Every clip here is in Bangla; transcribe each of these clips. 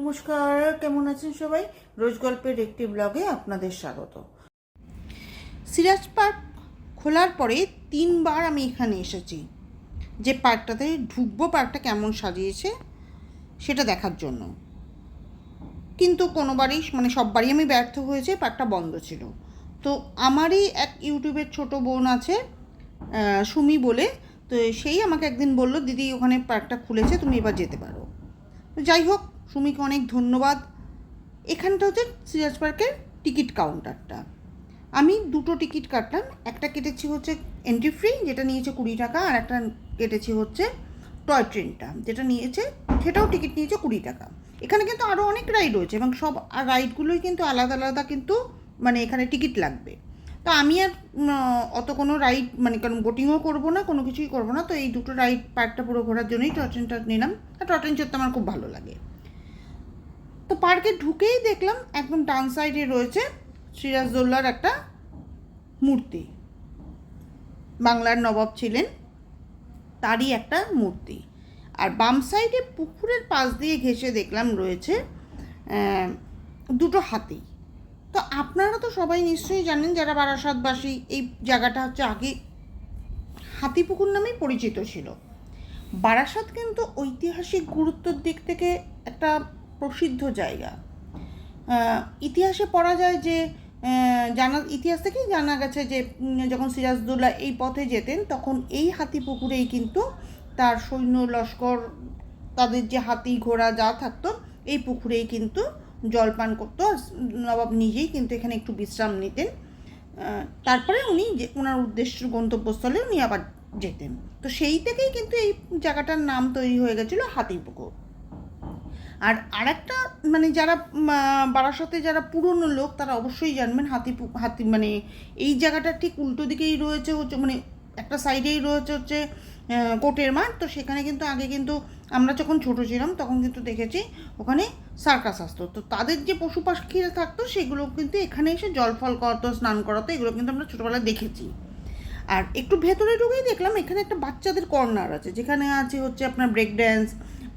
নমস্কার, কেমন আছেন সবাই? রোজ গল্পের একটি ব্লগে আপনাদের স্বাগত। সিরাজ পার্ক খোলার পরে তিনবার আমি এখানে এসেছি। যে পার্কটাতে ঢুকবো, পার্কটা কেমন সাজিয়েছে, সেটা দেখার জন্য। কিন্তু কোনোবারই মানে সববারই আমি ব্যর্থ হয়েছে, পার্কটা বন্ধ ছিল। তো আমারই এক ইউটিউবের ছোট বোন আছে সুমি বলে। তো সেই আমাকে একদিন বলল, দিদি, ওখানে পার্কটা খুলেছে, তুমি এবার যেতে পারো। যাই হোক সুমিকে অনেক ধন্যবাদ। এখানটা হচ্ছে সিরাজ পার্কের টিকিট কাউন্টারটা। আমি দুটো টিকিট কাটলাম। একটা কেটেছি হচ্ছে এন্ট্রি ফ্রি যেটা নিয়েছে কুড়ি টাকা, আর একটা কেটেছি হচ্ছে টয় ট্রেনটা যেটা নিয়েছে, সেটাও টিকিট নিয়েছে কুড়ি টাকা। এখানে কিন্তু আরও অনেক রাইড রয়েছে এবং সব রাইডগুলোই কিন্তু আলাদা আলাদা কিন্তু মানে এখানে টিকিট লাগবে। তো আমি আর অত কোনো রাইড মানে কারণ বোটিংও করব না, কোনো কিছুই করব না। তো এই দুটো রাইড পার্কটা পুরো ঘোরার জন্যই টয় ট্রেনটা নিলাম। আর টয় ট্রেন চড়তে আমার খুব ভালো লাগে। তো পার্কে ঢুকেই দেখলাম একদম ডান সাইডে রয়েছে সিরাজদৌল্লার একটা মূর্তি। বাংলার নবাব ছিলেন তারই একটা মূর্তি। আর বাম সাইডে পুকুরের পাশ দিয়ে ঘেসে দেখলাম রয়েছে দুটো হাতি। তো আপনারা তো সবাই নিশ্চয়ই জানেন যারা বারাসাতবাসী, এই জায়গাটা হচ্ছে আগে হাতিপুকুর নামেই পরিচিত ছিল। বারাসাত কিন্তু ঐতিহাসিক গুরুত্বের দিক থেকে একটা প্রসিদ্ধ জায়গা। ইতিহাসে পড়া যায় যে জানা, ইতিহাস থেকেই জানা গেছে যে যখন সিরাজদৌল্লা এই পথে যেতেন, তখন এই হাতিপুকুরেই কিন্তু তার সৈন্য লস্কর, তাদের যে হাতি ঘোড়া যা থাকতো, এই পুকুরেই কিন্তু জলপান করতো। নবাব নিজেই কিন্তু এখানে একটু বিশ্রাম নিতেন। তারপরে উনি যে ওনার উদ্দেশ্য গন্তব্যস্থলে উনি আবার যেতেন। তো সেই থেকেই কিন্তু এই জায়গাটার নাম তৈরি হয়ে গেছিল হাতিপুকুর। আর আরেকটা মানে যারা বারাসাতে যারা পুরনো লোক, তারা অবশ্যই জানবেন হাতি হাতি মানে এই জায়গাটা ঠিক উল্টো দিকেই রয়েছে, হচ্ছে মানে একটা সাইডেই রয়েছে হচ্ছে কোটের মাঠ। তো সেখানে কিন্তু আগে কিন্তু আমরা যখন ছোট ছিলাম, তখন কিন্তু দেখেছি ওখানে সার্কাস আসতো। তো তাদের যে পশু পাখিরা থাকতো, সেগুলো কিন্তু এখানে এসে জল ফল করাতো স্নান করাতো, এগুলো কিন্তু আমরা ছোটোবেলায় দেখেছি। আর একটু ভেতরে ঢুকেই দেখলাম এখানে একটা বাচ্চাদের কর্নার আছে, যেখানে আছে হচ্ছে আপনার ব্রেক ড্যান্স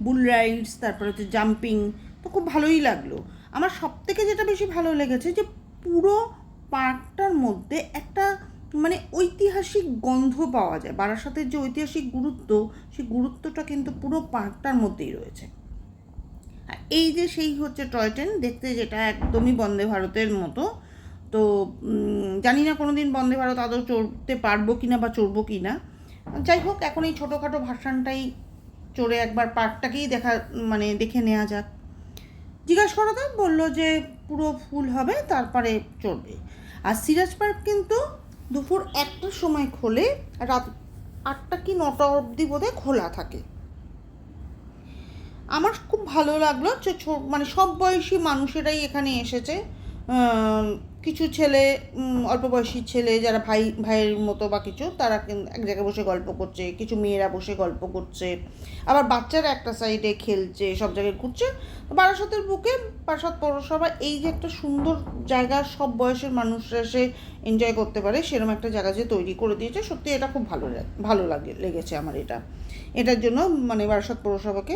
বুল রাইডস তারপর হচ্ছে জাম্পিং তো খুব ভালোই লাগল। আমার সব থেকে যেটা বেশি ভালো লেগেছে যে পুরো পার্কটার মধ্যে একটা মানে ঐতিহাসিক গন্ধ পাওয়া যায়, বারাসাতের যে ঐতিহাসিক গুরুত্ব, সেই গুরুত্বটা কিন্তু পুরো পার্কটার মধ্যেই রয়েছে। আর এই যে সেই হচ্ছে টয় ট্রেন, দেখতে যেটা একদমই বন্দে ভারতের মতো তো জানি না কোনো দিন বন্দে ভারত আদৌ চড়তে পারব কি না বা চড়বো কি না যাই হোক, এখন এই ছোটোখাটো ভার্সানটাই চড়ে একবার পার্কটাকেই দেখা মানে দেখে নেওয়া যাক। জিজ্ঞাসা করাতে বলল যে পুরো ফুল হবে, তারপরে চড়বে। আর সিরাজ পার্ক কিন্তু দুপুর একটার সময় খোলে, রাত আটটা কি নটা অবধি বোধহয় খোলা থাকে। আমার খুব ভালো লাগল যে মানে সব বয়সী মানুষেরাই এখানে এসেছে। কিছু ছেলে অল্প বয়সী ছেলে যারা ভাই, ভাইয়ের মতো বা কিছু, তারা এক জায়গায় বসে গল্প করছে, কিছু মেয়েরা বসে গল্প করছে। আবার বাচ্চারা একটা সাইডে খেলছে, সব জায়গায় ঘুরছে। বারাসতের বুকে বারাসত পৌরসভা এই যে একটা সুন্দর জায়গা, সব বয়সের মানুষরা এসে এনজয় করতে পারে সেরকম একটা জায়গা যে তৈরি করে দিয়েছে, সত্যি এটা খুব ভালো ভালো লাগে, লেগেছে আমার এটা। এটার জন্য মানে বারাসত পৌরসভাকে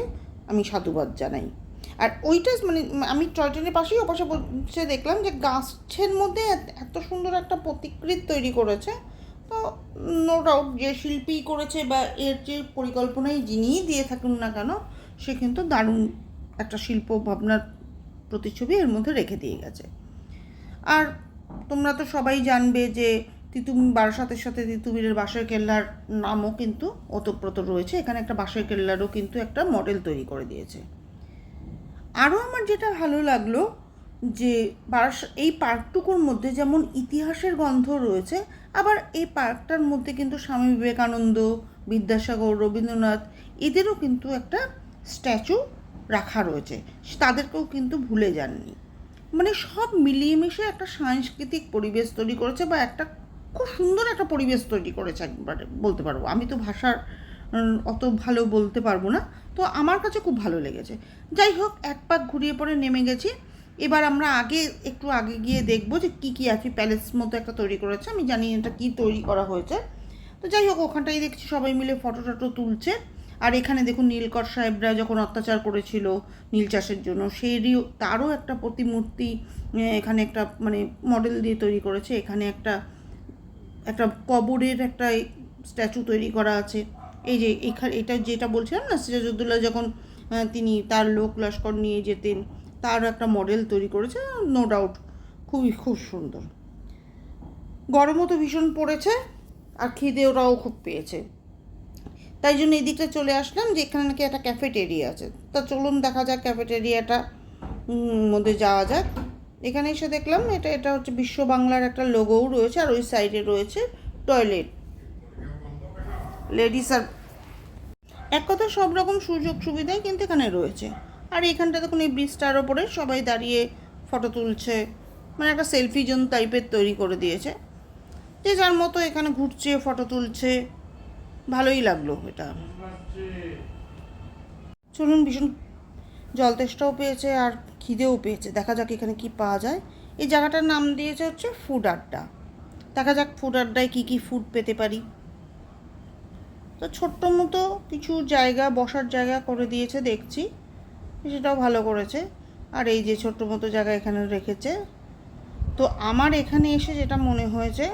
আমি সাধুবাদ জানাই। আর ওইটা মানে আমি টয় ট্রেনের পাশেই ওপাশে বসে দেখলাম যে গাছের মধ্যে এত- সুন্দর একটা প্রতিকৃত তৈরি করেছে। তো নো ডাউট যে শিল্পী করেছে বা এর যে পরিকল্পনায় যিনিই দিয়ে থাকুন না কেন, সে কিন্তু দারুণ একটা শিল্প ভাবনার প্রতিচ্ছবি এর মধ্যে রেখে দিয়ে গেছে। আর তোমরা তো সবাই জানবে যে তিতুম বারাসাতের সাথে তিতুমিরের বাঁশের কেল্লার নামও কিন্তু ওতপ্রোত রয়েছে। এখানে একটা বাঁশের কেল্লারও কিন্তু একটা মডেল তৈরি করে দিয়েছে। আরও আমার যেটা ভালো লাগল যে বারাস এই পার্কটুকুর মধ্যে যেমন ইতিহাসের গন্ধ রয়েছে, আবার এই পার্কটার মধ্যে কিন্তু স্বামী বিবেকানন্দ, বিদ্যাসাগর, রবীন্দ্রনাথ, এদেরও কিন্তু একটা স্ট্যাচু রাখা রয়েছে। তাদেরকেও কিন্তু ভুলে যাননি। মানে সব মিলিয়ে মিশে একটা সাংস্কৃতিক পরিবেশ তৈরি করেছে বা একটা খুব সুন্দর একটা পরিবেশ তৈরি করেছে একবারে বলতে পারব। আমি তো ভাষার অত ভালো বলতে পারব না। তো আমার কাছে খুব ভালো লেগেছে। যাই হোক, এক পাক ঘুরিয়ে পরে নেমে গেছি। এবার আমরা আগে একটু আগে গিয়ে দেখব যে কী কী আছে। প্যালেস মতো একটা তৈরি করেছে। আমি জানি এটা কী তৈরি করা হয়েছে। তো যাই হোক, ওখানটাই দেখছি সবাই মিলে ফটো টটো তুলছে। আর এখানে দেখুন, নীলকর সাহেবরা যখন অত্যাচার করেছিল নীল চাষের জন্য, সেরই তারও একটা প্রতিমূর্তি এখানে একটা মানে মডেল দিয়ে তৈরি করেছে। এখানে একটা একটা কবরের একটা স্ট্যাচু তৈরি করা আছে। এই যে এখানে, এটা যেটা বলছিলাম না, সিরাজউদ্দৌলা যখন তিনি তার লোক লস্কর নিয়ে যেতেন, তারও একটা মডেল তৈরি করেছে নো ডাউট খুবই, খুব সুন্দর। গরমও তো ভীষণ পড়েছে, আর খিদে ওরাও খুব পেয়েছে। তাই জন্য এই দিকটা চলে আসলাম যে এখানে নাকি একটা ক্যাফেটেরিয়া আছে। তা চলুন দেখা যাক ক্যাফেটেরিয়াটা মধ্যে যাওয়া যাক। এখানে এসে দেখলাম এটা এটা হচ্ছে বিশ্ব বাংলার একটা লোগোও রয়েছে, আর ওই সাইডে রয়েছে টয়লেট লেডিস আর এক কথা সব রকম সুযোগ সুবিধাই কিন্তু এখানে রয়েছে। আর এখানটা দেখুন, এই ব্রিজটার ওপরে সবাই দাঁড়িয়ে ফটো তুলছে মানে একটা সেলফি জোন টাইপের তৈরি করে দিয়েছে। যে যার মতো এখানে ঘুরছে, ফটো তুলছে, ভালোই লাগল এটা। চলুন, ভীষণ জল তেষ্টাও পেয়েছে আর খিদেও পেয়েছে। দেখা যাক এখানে কি পাওয়া যায়। এই জায়গাটার নাম দিয়েছে হচ্ছে ফুড আড্ডা। দেখা যাক ফুড আড্ডায় কী কী ফুড পেতে পারি। তো ছোট্ট মতো কিছু জায়গা, বসার জায়গা করে দিয়েছে, দেখছি। সেটাও ভালো করেছে। আর এই যে ছোট্ট মতো জায়গা এখানে রেখেছে। তো আমার এখানে এসে যেটা মনে হয়েছে,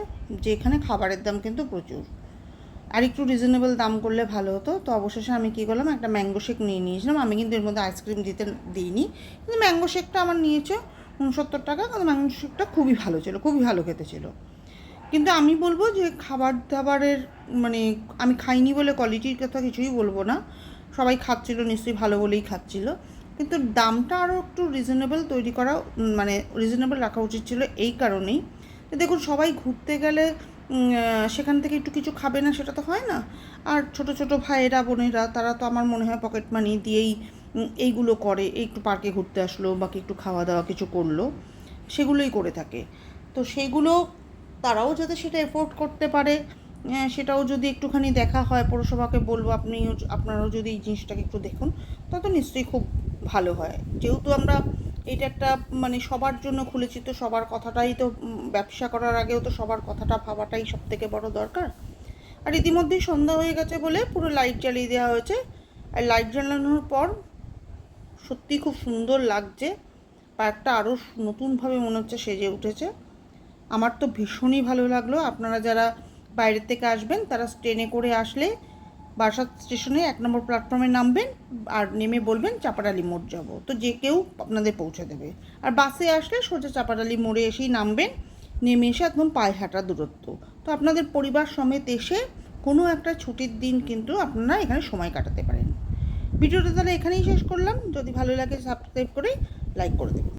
যে এখানে খাবারের দাম কিন্তু প্রচুর। আর একটু রিজনেবল দাম করলে ভালো হতো। তো অবশেষে আমি কী করলাম, একটা ম্যাঙ্গো শেক নিয়ে নিয়েছিলাম। আমি কিন্তু এর মধ্যে আইসক্রিম দিতে দিইনি। কিন্তু ম্যাঙ্গো শেকটা আমার নিয়েছে উনসত্তর টাকা। কিন্তু ম্যাঙ্গো শেকটা খুবই ভালো ছিল, খুবই ভালো খেতে ছিল। কিন্তু আমি বলব যে খাবার দাবারের মানে আমি খাইনি বলে কোয়ালিটির কথা কিছুই বলব না। সবাই খাচ্ছিল, নিশ্চয়ই ভালো বলেই খাচ্ছিল। কিন্তু দামটা আরও একটু রিজনেবল তৈরি করা মানে রিজনেবল রাখা উচিত ছিল এই কারণেই। দেখুন, সবাই ঘুরতে গেলে সেখান থেকে একটু কিছু খাবে না, সেটা তো হয় না। আর ছোট ছোট ভাইয়েরা, বোনেরা, তারা তো আমার মনে হয় পকেট মানি দিয়েই এইগুলো করে, একটু পার্কে ঘুরতে আসলো, বাকি একটু খাওয়া দাওয়া কিছু করল, সেগুলোই করে থাকে। তো সেগুলো তারাও যাতে সেটা এফোর্ড করতে পারে। আহ, সেটাও যদি একটুখানি দেখা হয় পৌরসভাকে বলব আপনি আপনারাও যদি এই জিনিসটাকে একটু দেখুন তত নিশ্চয়ই খুব ভালো হয়। যেহেতু আমরা এটা একটা মানে সবার জন্য খুলেছি তো সবার কথাটাই তো ব্যবসা করার আগেও তো সবার কথাটা ভাবাটাই সব থেকে বড় দরকার। আর ইতিমধ্যেই সন্ধ্যা হয়ে গেছে বলে পুরো লাইট জ্বালিয়ে দেওয়া হয়েছে। আর লাইট জ্বালানোর পর সত্যি খুব সুন্দর লাগছে পার্কটা আরও নতুনভাবে মনে হচ্ছে সেজে উঠেছে। আমার তো ভীষণই ভালো লাগল। আপনারা যারা বাইরের থেকে আসবেন, তারা ট্রেনে করে আসলে বারাসাত স্টেশনে এক নম্বর প্ল্যাটফর্মে নামবেন আর নেমে বলবেন চাপাডালি মোড় যাব। তো যে কেউ আপনাদের পৌঁছে দেবে। আর বাসে আসলে সোজা চাপাডালি মোড়ে এসেই নামবেন। নেমে এসে একদম পায়ে হাঁটা দূরত্ব। তো আপনাদের পরিবার সমেত এসে কোনো একটা ছুটির দিন কিন্তু আপনারা এখানে সময় কাটাতে পারেন। ভিডিওটা তাহলে এখানেই শেষ করলাম। যদি ভালো লাগে সাবস্ক্রাইব করে লাইক করে দেবেন।